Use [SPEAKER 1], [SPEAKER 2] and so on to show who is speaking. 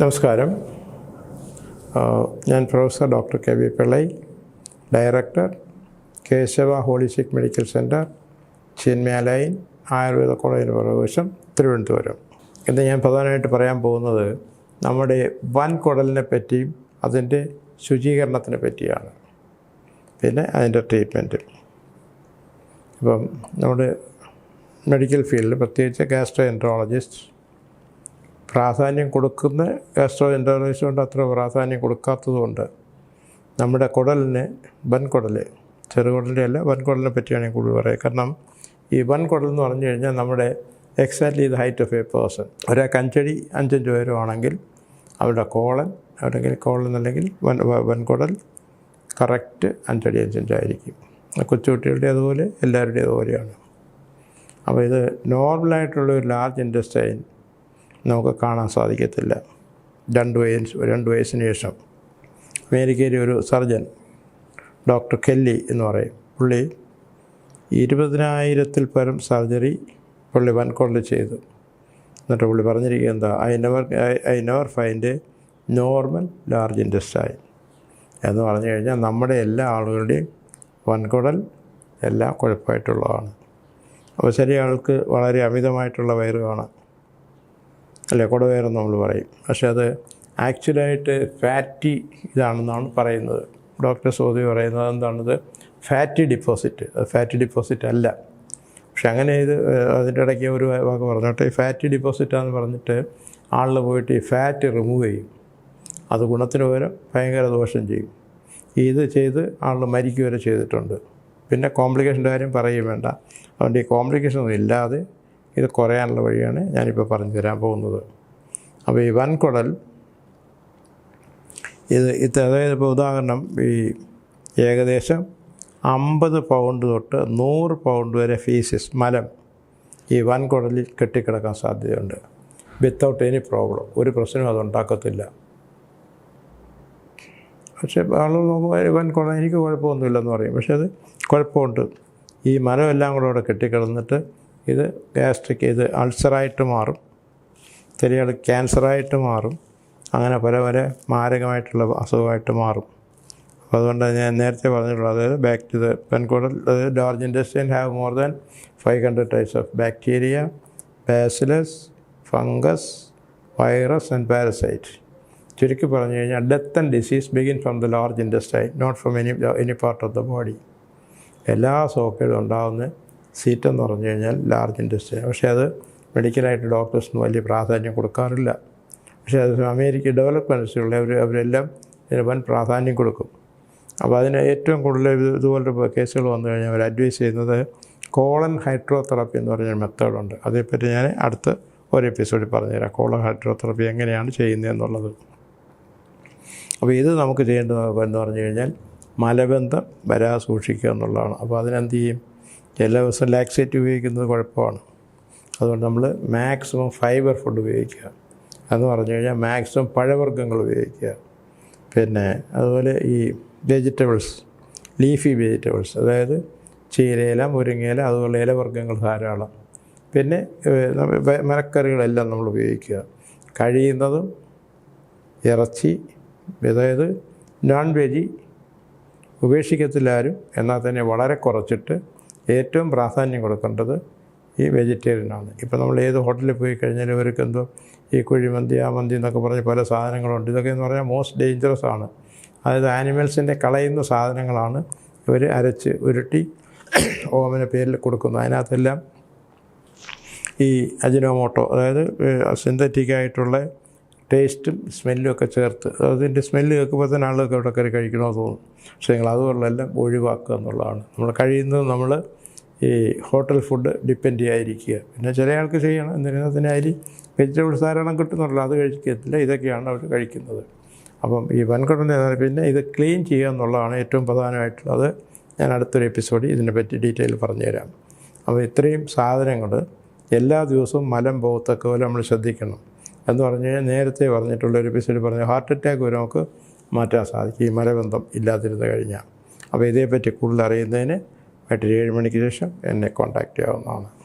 [SPEAKER 1] നമസ്കാരം. ഞാൻ professor doctor K V Pillai director Keshava holistic medical centre ചിന്മയാലൈൻ Ayurveda കോളേജിന് പ്രവേശം തിരുവനന്തപുരം. ഇന്ന് ഞാൻ പ്രധാനമായിട്ട് പറയാൻ പോകുന്നത് നമ്മുടെ വൻകുടലിനെ പറ്റിയും അതിന്റെ ശുചീകരണത്തിനെ പറ്റിയാണ്. പിന്നെ അതിന്റെ ട്രീറ്റ്മെന്റ് ഇപ്പം നമ്മുടെ മെഡിക്കൽ ഫീൽഡിൽ പ്രത്യേകിച്ച് ഗാസ്ട്രോ എൻട്രോളജിസ്റ്റ് പ്രാധാന്യം കൊടുക്കുന്ന ഗാസ്ട്രോ എൻട്രോളജിസ്റ്റ് കൊണ്ട് അത്ര പ്രാധാന്യം കൊടുക്കാത്തതുകൊണ്ട് നമ്മുടെ കുടലിന് വൻകുടൽ ചെറുകുടലിന്റെ അല്ല വൻകുടലിനെ പറ്റിയാണ് കൂടുതൽ പറയുക കാരണം ഈ വൻകുടൽ എന്ന് പറഞ്ഞു കഴിഞ്ഞാൽ നമ്മുടെ exactly the height of a person ഒരാൾക്ക് അഞ്ചടി അഞ്ചഞ്ച് ഉയരമാണെങ്കിൽ അവരുടെ കോളൻ അല്ലെങ്കിൽ കോളൻ അല്ലെങ്കിൽ വൻ വൻകുടൽ കറക്റ്റ് അഞ്ചടി അഞ്ചഞ്ചായിരിക്കും. കൊച്ചുകുട്ടികളുടെ അതുപോലെ എല്ലാവരുടെയും അതുപോലെയാണ്. അപ്പോൾ ഇത് നോർമലായിട്ടുള്ള ഒരു ലാർജ് ഇൻഡസ്റ്റൈൻ നമുക്ക് കാണാൻ സാധിക്കത്തില്ല. രണ്ട് വയസ്സ് രണ്ട് വയസ്സിന് ശേഷം അമേരിക്കയിലെ ഒരു സർജൻ ഡോക്ടർ കെല്ലി എന്ന് പറയും. പുള്ളി ഇരുപതിനായിരത്തിൽ പരം സർജറി പുള്ളി വൻകൊള്ളി ചെയ്തു. എന്നിട്ട് പുള്ളി പറഞ്ഞിരിക്കുക എന്താ I never I never find normal large intestine എന്ന് പറഞ്ഞു കഴിഞ്ഞാൽ നമ്മുടെ എല്ലാ ആളുകളുടെയും വൻകുടൽ എല്ലാം കുഴപ്പമായിട്ടുള്ളതാണ് അപ്പോൾ ശരി ആൾക്ക് വളരെ അമിതമായിട്ടുള്ള വയറ് കാണാം. അല്ലേ? കുടവയറെന്ന് നമ്മൾ പറയും. പക്ഷേ അത് ആക്ച്വലായിട്ട് ഫാറ്റി ഇതാണെന്നാണ് പറയുന്നത്. ഡോക്ടർ സോദി പറയുന്നത് എന്താണത്? Fatty deposit. അത് ഫാറ്റി ഡിപ്പോസിറ്റ് അല്ല. പക്ഷെ അങ്ങനെ ഇത് അതിന്റെ ഇടയ്ക്ക് ഒരു വാക്ക് പറഞ്ഞോട്ടെ ഈ ഫാറ്റി ഡിപ്പോസിറ്റാന്ന് പറഞ്ഞിട്ട് ആളിൽ പോയിട്ട് ഈ ഫാറ്റ് റിമൂവ് ചെയ്യും. അത് ഗുണത്തിന് പകരം ഭയങ്കര ദോഷം ചെയ്യും. ഇത് ചെയ്ത് ആൾ മരിക്കുക വരെ ചെയ്തിട്ടുണ്ട്. പിന്നെ കോംപ്ലിക്കേഷന്റെ കാര്യം പറയുകയും വേണ്ട. അതുകൊണ്ട് ഈ കോംപ്ലിക്കേഷൻ ഒന്നും ഇല്ലാതെ ഇത് കുറയാനുള്ള വഴിയാണ് ഞാനിപ്പോൾ പറഞ്ഞു തരാൻ പോകുന്നത്. അപ്പോൾ ഈ വൻകുടൽ ഇത് ഇത് അതായത് ഇപ്പോൾ ഉദാഹരണം ഈ ഏകദേശം അമ്പത് പൗണ്ട് തൊട്ട് നൂറ് പൗണ്ട് വരെ ഫീസിസ് മലം ഈ വൻകുടലിൽ കെട്ടിക്കിടക്കാൻ സാധ്യതയുണ്ട്. വിത്തൗട്ട് എനി പ്രോബ്ലം ഒരു പ്രശ്നവും അതുണ്ടാക്കത്തില്ല പക്ഷേ ആളുകൾ നോക്കുമ്പോൾ കുഴ എനിക്ക് കുഴപ്പമൊന്നുമില്ലെന്ന് പറയും. പക്ഷേ അത് കുഴപ്പമുണ്ട്. ഈ മലമെല്ലാം കൂടെ അവിടെ കെട്ടിക്കിടന്നിട്ട് ഇത് ഗ്യാസ്ട്രിക് ഇത് അൾസറായിട്ട് മാറും. ചെറിയ ക്യാൻസറായിട്ട് മാറും. അങ്ങനെ പല പല മാരകമായിട്ടുള്ള അസുഖമായിട്ട് മാറും. അപ്പോൾ അതുകൊണ്ട് ഞാൻ നേരത്തെ പറഞ്ഞിട്ടുള്ളത്. അതായത് ടു ദ പെൻകോഡൽ അതായത് large intestine have more than five hundred types of bacteria bacillus fungus virus and parasite ചുരുക്കി പറഞ്ഞു കഴിഞ്ഞാൽ death and disease begin from the large intestine not from any any part of the body എല്ലാ സോക്കേടും ഉണ്ടാകുന്ന seat എന്ന് പറഞ്ഞു കഴിഞ്ഞാൽ large industry പക്ഷേ അത് മെഡിക്കലായിട്ട് ഡോക്ടേഴ്സിന് വലിയ പ്രാധാന്യം കൊടുക്കാറില്ല. പക്ഷേ അത് അമേരിക്ക കൺട്രീസുകളിൽ അവർ അവരെല്ലാം ഇതിന് വൻ പ്രാധാന്യം കൊടുക്കും. അപ്പോൾ അതിന് ഏറ്റവും കൂടുതൽ ഇത് കേസുകൾ വന്നു കഴിഞ്ഞാൽ അവർ അഡ്വൈസ് ചെയ്യുന്നത് കോളൻ ഹൈഡ്രോതെറാപ്പി എന്ന് പറഞ്ഞൊരു മെത്തേഡുണ്ട്. അതേപ്പറ്റി ഞാൻ അടുത്ത ഒരു എപ്പിസോഡിൽ പറഞ്ഞുതരാം. കോളൻ ഹൈഡ്രോതെറാപ്പി എങ്ങനെയാണ് ചെയ്യുന്നതെന്നുള്ളത് അപ്പോൾ ഇത് നമുക്ക് ചെയ്യേണ്ടത് എന്ന് പറഞ്ഞു കഴിഞ്ഞാൽ മലബന്ധം വരാതെ സൂക്ഷിക്കുക എന്നുള്ളതാണ്. അപ്പോൾ അതിനെന്ത് ചെയ്യും? എല്ലാ ദിവസവും ലാക്സേറ്റ് ഉപയോഗിക്കുന്നത് കുഴപ്പമാണ്. അതുകൊണ്ട് നമ്മൾ മാക്സിമം ഫൈബർ ഫുഡ് ഉപയോഗിക്കുക. എന്ന് പറഞ്ഞു കഴിഞ്ഞാൽ മാക്സിമം പഴവർഗങ്ങൾ ഉപയോഗിക്കുക. പിന്നെ അതുപോലെ ഈ വെജിറ്റബിൾസ് ലീഫി വെജിറ്റബിൾസ് അതായത് ചീരയില മുരിങ്ങയില അതുപോലെ ഇലവർഗങ്ങൾ ധാരാളം. പിന്നെ മരക്കറികളെല്ലാം നമ്മൾ ഉപയോഗിക്കുക. കഴിയുന്നതും ഇറച്ചി അതായത് നോൺ വെജി ഉപേക്ഷിക്കത്തില്ല ആരും എന്നാൽ തന്നെ വളരെ കുറച്ചിട്ട് ഏറ്റവും പ്രാധാന്യം കൊടുക്കേണ്ടത് ഈ വെജിറ്റേറിയനാണ്. ഇപ്പോൾ നമ്മൾ ഏത് ഹോട്ടലിൽ പോയി കഴിഞ്ഞാലും ഇവർക്ക് എന്തോ ഈ കുഴിമന്തി ആ മന്തി എന്നൊക്കെ പറഞ്ഞ് പല സാധനങ്ങളുണ്ട്. ഇതൊക്കെ എന്ന് പറഞ്ഞാൽ മോസ്റ്റ് ഡേഞ്ചറസ് ആണ്. അതായത് ആനിമൽസിന്റെ കളയുന്ന സാധനങ്ങളാണ് ഇവർ അരച്ച് ഉരുട്ടി ഓമന പേരിൽ കൊടുക്കുന്നത്. അതിനകത്തെല്ലാം ഈ അജിനോമോട്ടോ അതായത് സിന്തറ്റിക് ആയിട്ടുള്ള ടേസ്റ്റും സ്മെല്ലും ഒക്കെ ചേർത്ത് അതിന്റെ സ്മെല്ല് കേൾക്കുമ്പോൾ തന്നെ ആളുകൾക്ക് അവിടെ കയറി കഴിക്കണമെന്ന് തോന്നും. പക്ഷേ നിങ്ങൾ അതുപോലെല്ലാം ഒഴിവാക്കുക എന്നുള്ളതാണ്. നമ്മൾ കഴിയുന്നത് നമ്മൾ ഈ ഹോട്ടൽ ഫുഡ് ഡിപ്പെൻഡ് ചെയ്യാതിരിക്കുക. പിന്നെ ചില ആൾക്ക് ചെയ്യണം എന്നിരുന്നതിന് അരി? വെജിറ്റബിൾസ് ധാരാളം കിട്ടുന്നുണ്ടല്ലോ അത് കഴിക്കത്തില്ല. ഇതൊക്കെയാണ് അവർ കഴിക്കുന്നത്. അപ്പം ഈ വൻകുടലിന്റെ പിന്നെ ഇത് ക്ലീൻ ചെയ്യുക എന്നുള്ളതാണ് ഏറ്റവും പ്രധാനമായിട്ടുള്ളത്. ഞാൻ അടുത്തൊരു എപ്പിസോഡിൽ ഇതിനെപ്പറ്റി ഡീറ്റെയിൽ പറഞ്ഞുതരാം. അപ്പോൾ ഇത്രയും സാധനങ്ങൾ എല്ലാ ദിവസവും മലം പോകത്തക്ക പോലെ നമ്മൾ ശ്രദ്ധിക്കണം. എന്ന് പറഞ്ഞു നേരത്തെ പറഞ്ഞിട്ടുള്ള ഒരു എപ്പിസോഡ് പറഞ്ഞു ഹാർട്ട് അറ്റാക്ക് വരെ നമുക്ക് മാറ്റാൻ സാധിക്കും. ഈ മലബന്ധം ഇല്ലാതിരുന്ന് കഴിഞ്ഞാൽ. അപ്പോൾ ഇതേപ്പറ്റി കൂടുതൽ അറിയുന്നതിന് വൈകിട്ട് ഏഴ് മണിക്ക് ശേഷം എന്നെ കോൺടാക്റ്റ് ചെയ്യാവുന്നതാണ്.